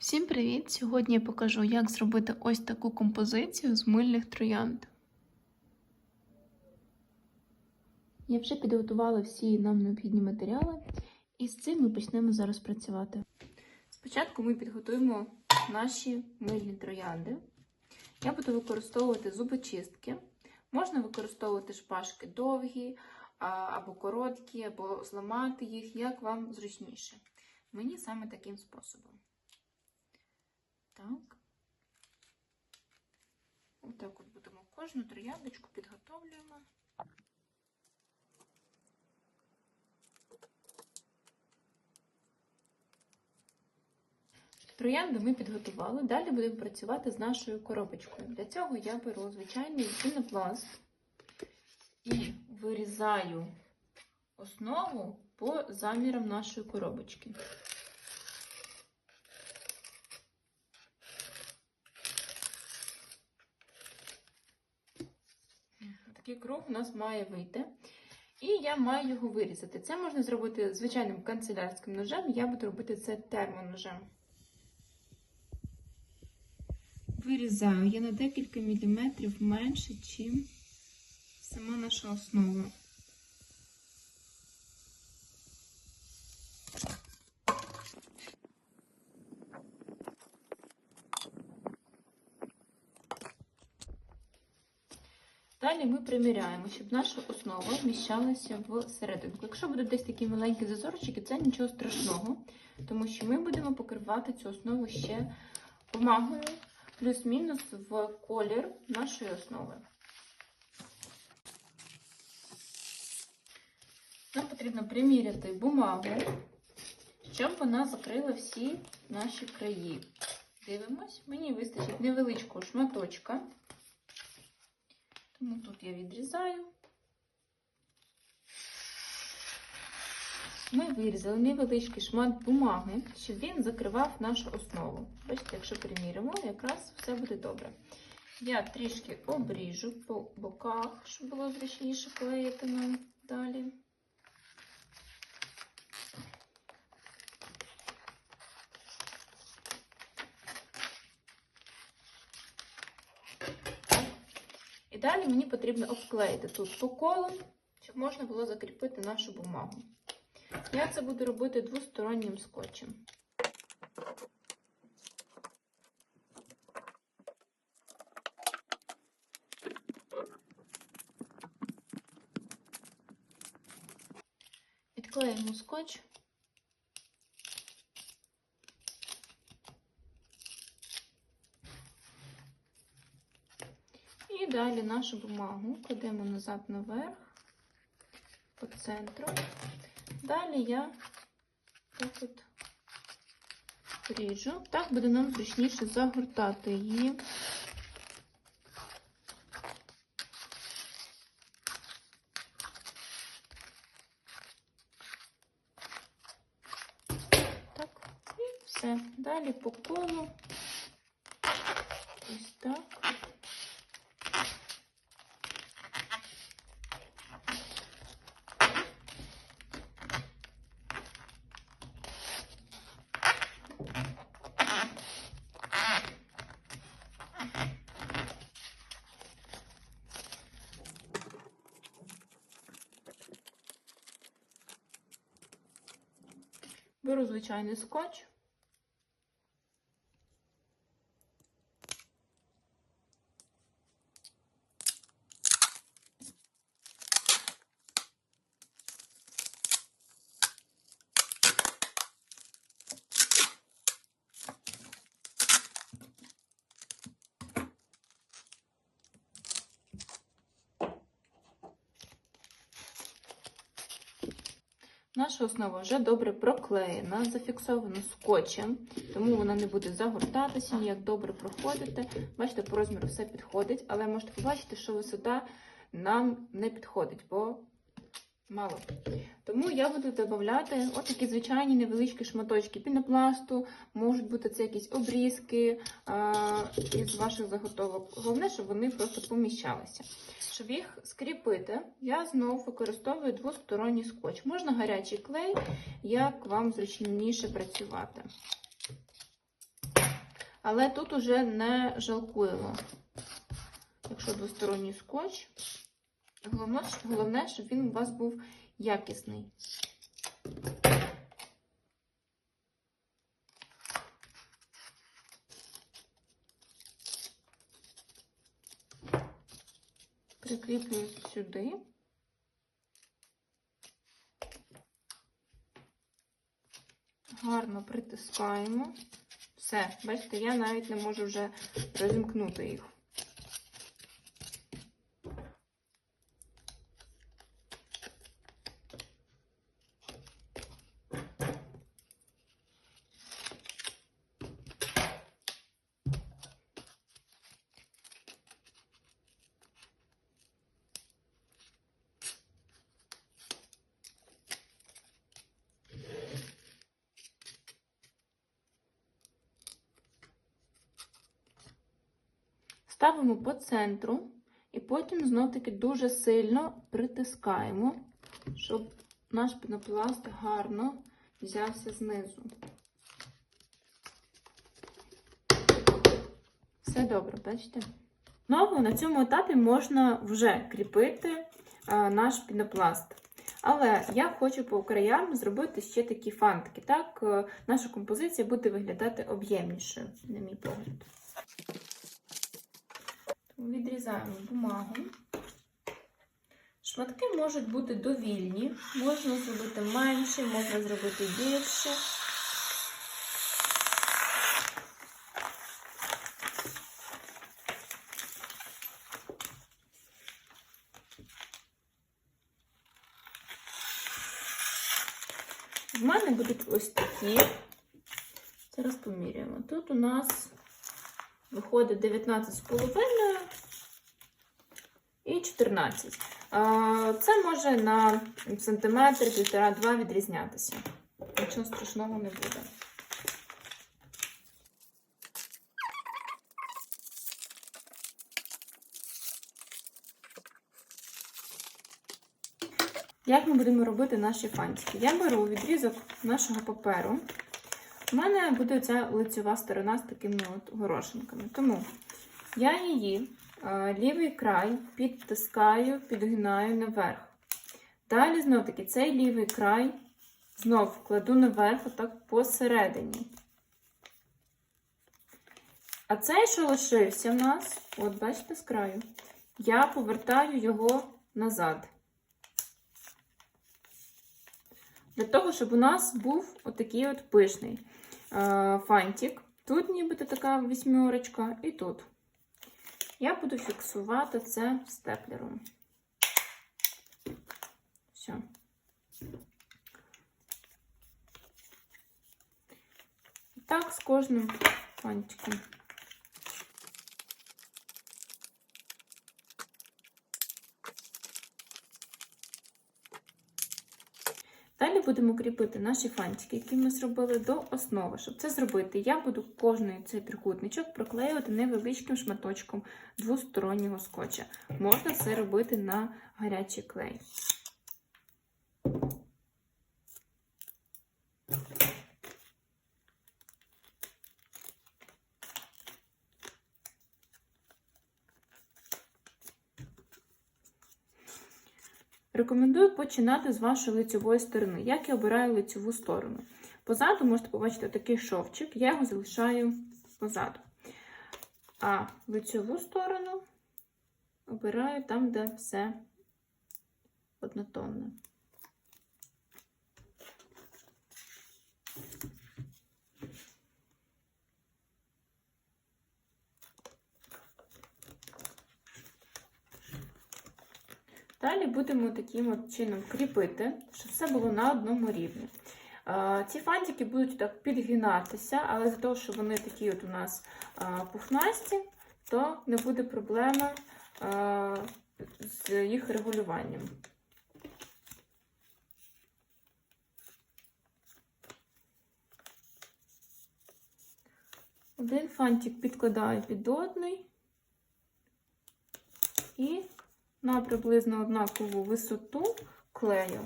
Всім привіт! Сьогодні я покажу, як зробити ось таку композицію з мильних троянд. Я вже підготувала всі нам необхідні матеріали, і з цим ми почнемо зараз працювати. Спочатку ми підготуємо наші мильні троянди. Я буду використовувати зубочистки. Можна використовувати шпажки довгі або короткі, або зламати їх, як вам зручніше. Мені саме таким способом. Так. Отак от будемо кожну трояндочку підготовлюємо. Троянду ми підготували. Далі будемо працювати з нашою коробочкою. Для цього я беру звичайний пінопласт і вирізаю основу по замірам нашої коробочки. Такий круг у нас має вийти. І я маю його вирізати. Це можна зробити звичайним канцелярським ножем, я буду робити це термоножем. Вирізаю я на декілька міліметрів менше, ніж сама наша основа. Далі ми приміряємо, щоб наша основа вміщалася в серединку. Якщо буде десь такі маленькі зазорчики, це нічого страшного, тому що ми будемо покривати цю основу ще бумагою, плюс-мінус в колір нашої основи. Нам потрібно приміряти бумагу, щоб вона закрила всі наші краї. Дивимось, мені вистачить невеличкого шматочка. Тому тут я відрізаю. Ми вирізали невеличкий шмат бумаги, щоб він закривав нашу основу. Бачите, якщо приміримо, якраз все буде добре. Я трішки обріжу по боках, щоб було зручніше клеїти нам далі. Далі мені потрібно обклеїти тут по колу, щоб можна було закріпити нашу бумагу. Я це буду робити двостороннім скотчем. Відклеїмо скотч. І далі нашу бумагу кладемо назад наверх, по центру. Далі я так от ріжу. Так буде нам зручніше загортати її. Так, і все. Далі по колу. Ось так. Беру звичайний скотч. Наша основа вже добре проклеєна, зафіксована скотчем, тому вона не буде загортатися, ніяк добре проходити. Бачите, по розміру все підходить, але можете побачити, що висота нам не підходить, бо мало. Тому я буду додавати от такі звичайні невеличкі шматочки пінопласту, можуть бути це якісь обрізки а, із ваших заготовок. Головне, щоб вони просто поміщалися. Щоб їх скріпити, я знову використовую двосторонній скотч. Можна гарячий клей, як вам зручніше працювати. Але тут уже не жалкуємо. Якщо двосторонній скотч, головне, головне, щоб він у вас був якісний. Прикріплюю сюди. Гарно притискаємо. Все, бачите, я навіть не можу вже розімкнути їх. Ставимо по центру і потім знов-таки дуже сильно притискаємо, щоб наш пінопласт гарно взявся знизу. Все добре, бачите? Знову на цьому етапі можна вже кріпити а, наш пінопласт. Але я хочу по краям зробити ще такі фантики. Так, е, наша композиція буде виглядати об'ємнішою, на мій погляд. Відрізаємо бумагу. Шматки можуть бути довільні, можна зробити менше, можна зробити більше. В мене будуть ось такі. Зараз поміряємо. Тут у нас виходить 19,5 і 14. Це може на сантиметр, півтора-два відрізнятися. Нічого страшного не буде. Як ми будемо робити наші фантики? Я беру відрізок нашого паперу. У мене буде ця лицева сторона з такими от горошинками. Тому я її е, лівий край підтискаю, підгинаю наверх. Далі, знов таки, цей лівий край знов кладу наверх, отак посередині. А цей, що лишився в нас, от бачите, з краю, я повертаю його назад. Для того, щоб у нас був отакий от пишний фантик. Тут нібито така вісьмерочка, і тут. Я буду фіксувати це степлером. Все. І так з кожним фантиком. Далі будемо кріпити наші фантики, які ми зробили до основи. Щоб це зробити, я буду кожний цей трикутничок проклеювати невеличким шматочком двостороннього скотча. Можна це робити на гарячий клей. Рекомендую починати з вашої лицьової сторони. Як я обираю лицьову сторону? Позаду можете побачити такий шовчик, я його залишаю позаду. А лицьову сторону обираю там, де все однотонне. Далі будемо таким от чином кріпити, щоб все було на одному рівні. Ці фантики будуть так підгинатися, але за того, що вони такі от у нас пухнасті, то не буде проблеми з їх регулюванням. Один фантик підкладаю під одний і на приблизно однакову висоту клею.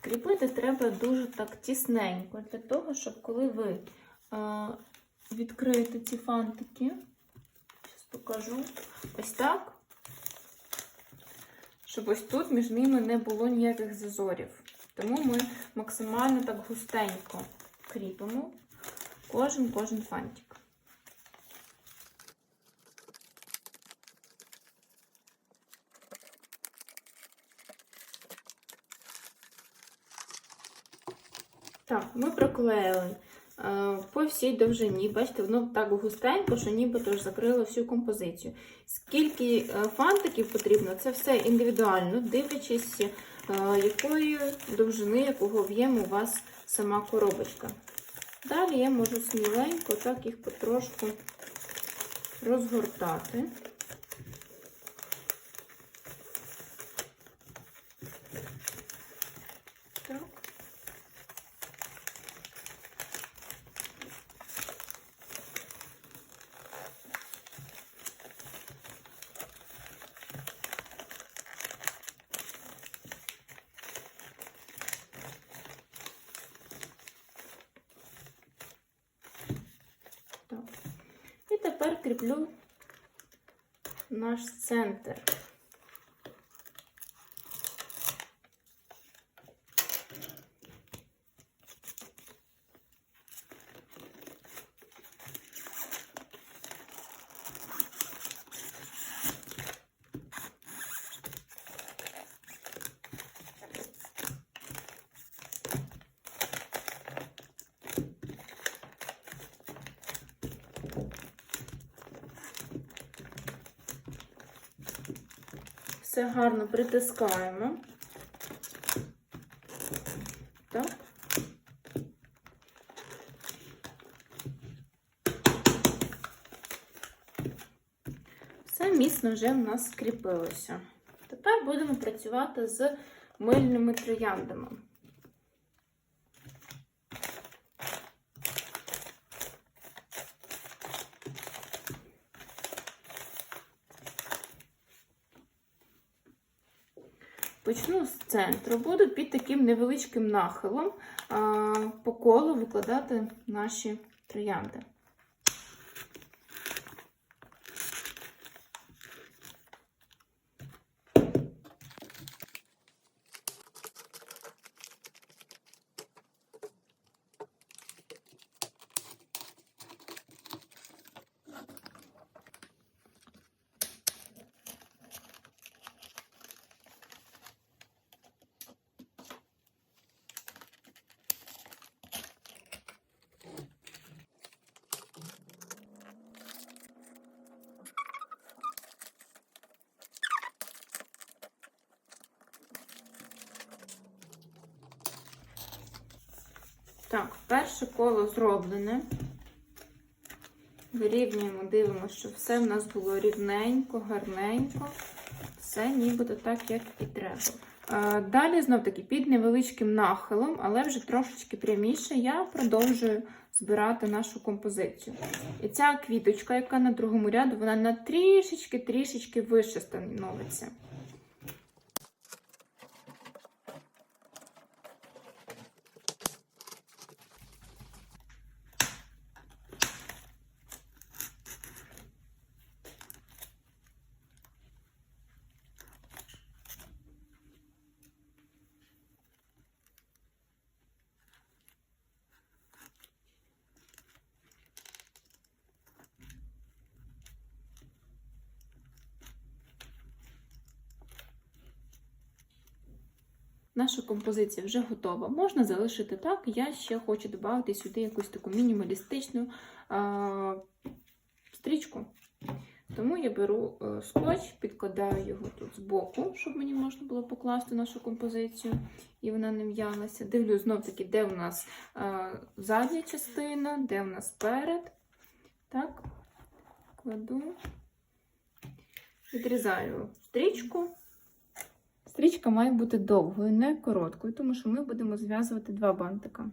Кріпити треба дуже так тісненько, для того, щоб коли ви а, відкрити ці фантики. Зараз покажу. Ось так. Щоб ось тут між ними не було ніяких зазорів. Тому ми максимально так густенько кріпимо кожен кожен фантик. Так, ми проклеїли е, по всій довжині. Бачите, воно так густенько, що нібито ж закрило всю композицію. Скільки е, фантиків потрібно, це все індивідуально, дивлячись, е, якої довжини, якого об'єму у вас сама коробочка. Далі я можу сміленько так їх потрошку розгортати. Тепер кріплю наш центр. Все гарно притискаємо. Так. Все міцно вже в нас скріпилося. Тепер будемо працювати з мильними трояндами. Почну з центру, буду під таким невеличким нахилом по колу викладати наші троянди. Так, перше коло зроблене. Вирівнюємо, дивимося, щоб все в нас було рівненько, гарненько. Все нібито так, як і треба. Далі, знов таки, під невеличким нахилом, але вже трошечки пряміше, я продовжую збирати нашу композицію. І ця квіточка, яка на другому ряду, вона на трішечки-трішечки вище становиться. Наша композиція вже готова. Можна залишити так. Я ще хочу додати сюди якусь таку мінімалістичну а, стрічку. Тому я беру е, скотч, підкладаю його тут збоку, щоб мені можна було покласти нашу композицію, і вона не м'ялася. Дивлюсь знов таки, де у нас а, задня частина, де у нас перед. Так, кладу, відрізаю стрічку. Стрічка має бути довгою, не короткою, тому що ми будемо зв'язувати два бантика.